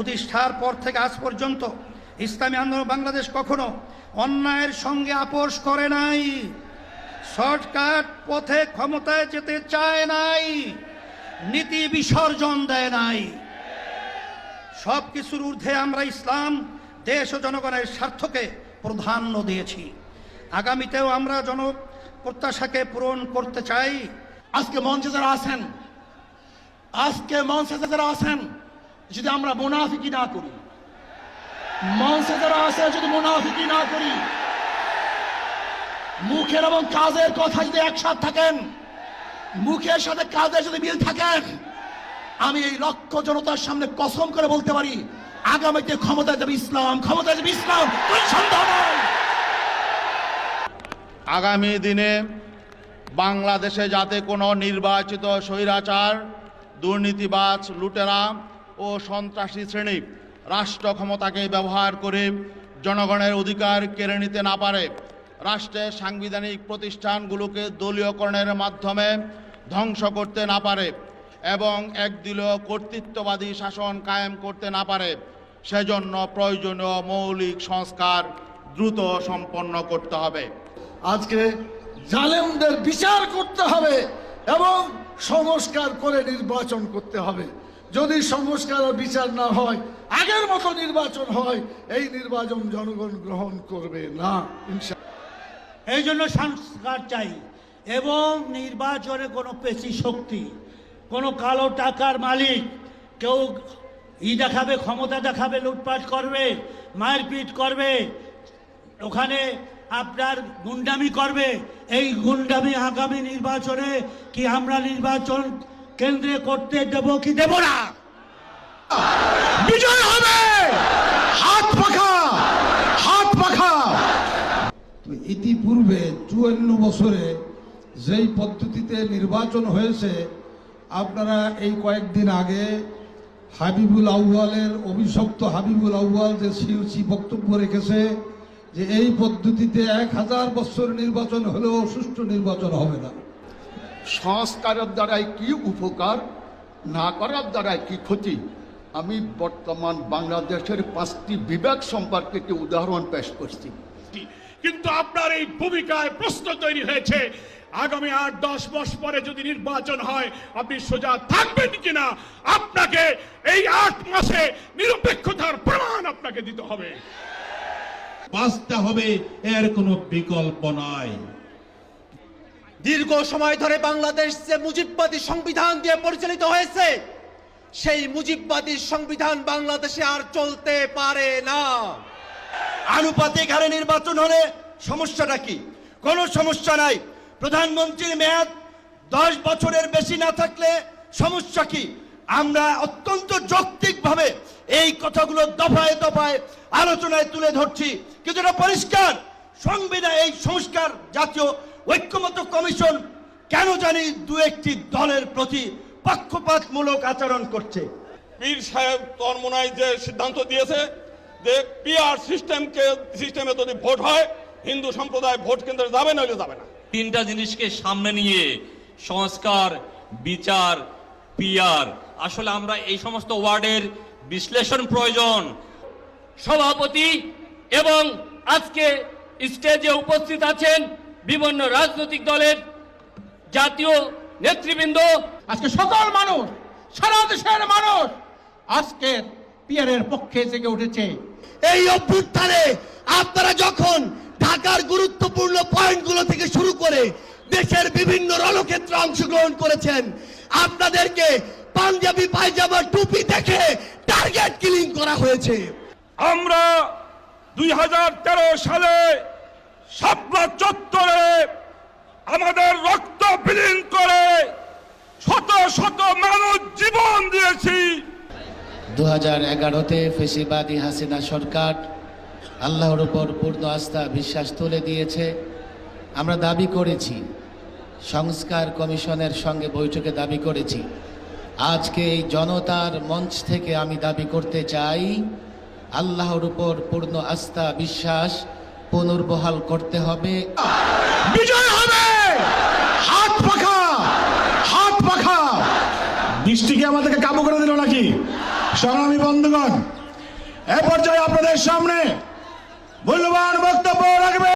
প্রতিষ্ঠার পর থেকে আজ পর্যন্ত ইসলামী আন্দোলন বাংলাদেশ কখনো অন্যায়ের সঙ্গে আপোষ করে নাই। শর্টকাট পথে ক্ষমতায় যেতে চায় নাই। নীতি বিসর্জন দেয় নাই। সব কিছুর ঊর্ধ্বে আমরা ইসলাম, দেশ ও জনগণের স্বার্থকে প্রাধান্য দিয়েছি। আগামীতেও আমরা জন প্রত্যাশাকে পূরণ করতে চাই। আজকে মঞ্চে যারা আছেন, আজকে মঞ্চে যারা আছেন যদি আমরা মুনাফিকি না করি মঞ্চে যারা আছে, যদি মুনাফিকি না করি, মুখের এবং কাজের কথা যদি একসাথ থাকেন, মুখের সাথে কাজের যদি মিল থাকেন, আমি এই লক্ষ জনতার সামনে কসম করে বলতে পারি, আগামীতে ক্ষমতা যাবে ইসলাম ক্ষমতা যাবে ইসলাম আগামী দিনে বাংলাদেশে যাতে কোনো নির্বাচিত স্বৈরাচার, দুর্নীতিবাজ লুটেরা ও সন্ত্রাসী শ্রেণি রাষ্ট্র ক্ষমতাকে ব্যবহার করে জনগণের অধিকার কেড়ে নিতে না পারে। রাষ্ট্রের সাংবিধানিক প্রতিষ্ঠানগুলোকে দলীয়করণের মাধ্যমে ধ্বংস করতে না পারে এবং একদলীয় কর্তৃত্ববাদী শাসন কায়েম করতে না পারে। সেজন্য প্রয়োজনীয় মৌলিক সংস্কার দ্রুত সম্পন্ন করতে হবে। আজকে জালেমদের বিচার করতে হবে এবং সংস্কার করে নির্বাচন করতে হবে। যদি সংস্কার বিচার না হয়, আগের মতো নির্বাচন হয়, এই নির্বাচন জনগণ গ্রহণ করবে না এই জন্য সংস্কার চাই, এবং নির্বাচনে কোনো পেশি শক্তি, কোনো কালো টাকার মালিক, কেউ ই দেখাবে, ক্ষমতা দেখাবে, লুটপাট করবে, মারপিট করবে, ওখানে আপনার গুন্ডামি করবে, এই গুন্ডামি আগামী নির্বাচনে কি আমরা নির্বাচন কেন্দ্রে করতে দেব কি দেব না? বিজয় হবে! হাত পাখা! হাত পাখা! তো ইতিপূর্বে চুয়ান্ন বছরে যেই পদ্ধতিতে নির্বাচন হয়েছে, আপনারা এই কয়েকদিন আগে হাবিবুল আউয়ালের, অভিশপ্ত হাবিবুল আউয়াল যে সিউসি বক্তব্য রেখেছে, যে এই পদ্ধতিতে এক হাজার বছর নির্বাচন হলেও সুষ্ঠু নির্বাচন হবে না। সংস্কারের দ্বারাই কি উপকার না করার দ্বারাই কি ক্ষতি? আমি বর্তমান বাংলাদেশের পাঁচটি বিভাগ সম্পর্কে একটি উদাহরণ পেশ করছি। কিন্তু আপনার এই ভূমিকায় প্রশ্ন তৈরি হয়েছে আগামী আট দশ মাস পরে যদি নির্বাচন হয় আপনি সোজা থাকবেন কিনা? আপনাকে এই আট মাসে নিরপেক্ষতার প্রমাণ আপনাকে দিতে হবে। বাঁচতে হবে এর কোনো বিকল্প নাই। দীর্ঘ সময় ধরে বাংলাদেশ যে মুজিববাদী সংবিধান দিয়ে পরিচালিত হয়েছে, সেই মুজিববাদী সংবিধান বাংলাদেশে আর চলতে পারে না। আনুপাতিক হারে নির্বাচন হলে সমস্যাটা কি? কোনো সমস্যা নাই। প্রধানমন্ত্রীর মেয়াদ দশ বছরের বেশি না থাকলে সমস্যা কি? আমরা অত্যন্ত যৌক্তিকভাবে এই কথাগুলো দফায় দফায় আলোচনায় তুলে ধরছি। কিন্তু পরিষ্কার। সংবিধান এই সংস্কার জাতীয় ঐক্যমত কমিশন কেন জানি দু একটি দলের প্রতি পক্ষপাতমূলক আচরণ করছে। পীর সাহেব তন্মনায় যে সিদ্ধান্ত দিয়েছে যে পিআর সিস্টেমকে সিস্টেমে যদি ভোট হয় হিন্দু সম্প্রদায় ভোট কেন্দ্রে যাবে নইলে যাবে না। তিনটা জিনিসকে সামনে নিয়ে সংস্কার বিচার পিয়ার আসলে আমরা এই সমস্ত ওয়ার্ডের বিশ্লেষণ প্রয়োজন। সভাপতি এবং আজকে স্টেজে উপস্থিত আছেন বিভিন্ন রাজনৈতিক দলের জাতীয় নেতৃবৃন্দ। আজকে সকল মানুষ সারা দেশের মানুষ আজকে পিয়ারের পক্ষে জেগে উঠেছে। এই অভ্যুত্থানে আপনারা যখন ঢাকার গুরুত্বপূর্ণ পয়েন্টগুলো থেকে শুরু করে দেশের বিভিন্ন রণক্ষেত্রে অংশগ্রহণ করেছেন আপনাদেরকে পাঞ্জাবি পায়জামা টুপি দেখে টার্গেট কিলিং করা হয়েছে। আমরা দুই হাজার তেরো সালে শাপলা চত্বরে আমাদের রক্ত বিলীন করে শত শত মানুষ জীবন দিয়েছি। দু হাজার এগারোতে ফেসিবাদী হাসিনা সরকার আল্লাহর উপর পূর্ণ আস্থা, বিশ্বাস তুলে দিয়েছে। আমরা দাবি করেছি, সংস্কার কমিশনের সঙ্গে বৈঠকে দাবি করেছি। আজকে এই জনতার মঞ্চ থেকে আমি দাবি করতে চাই, আল্লাহর উপর পূর্ণ আস্থা, বিশ্বাস পুনর্বহাল করতে হবে। বিজয় হবে! হাত পাখা! হাত পাখা! বৃষ্টি কি আমাদেরকে কাবু করে দিল নাকি? সংগ্রামী বন্ধুগণ, এ পর্যায়ে আপনাদের সামনে মূল্যবান বক্তব্য রাখবে।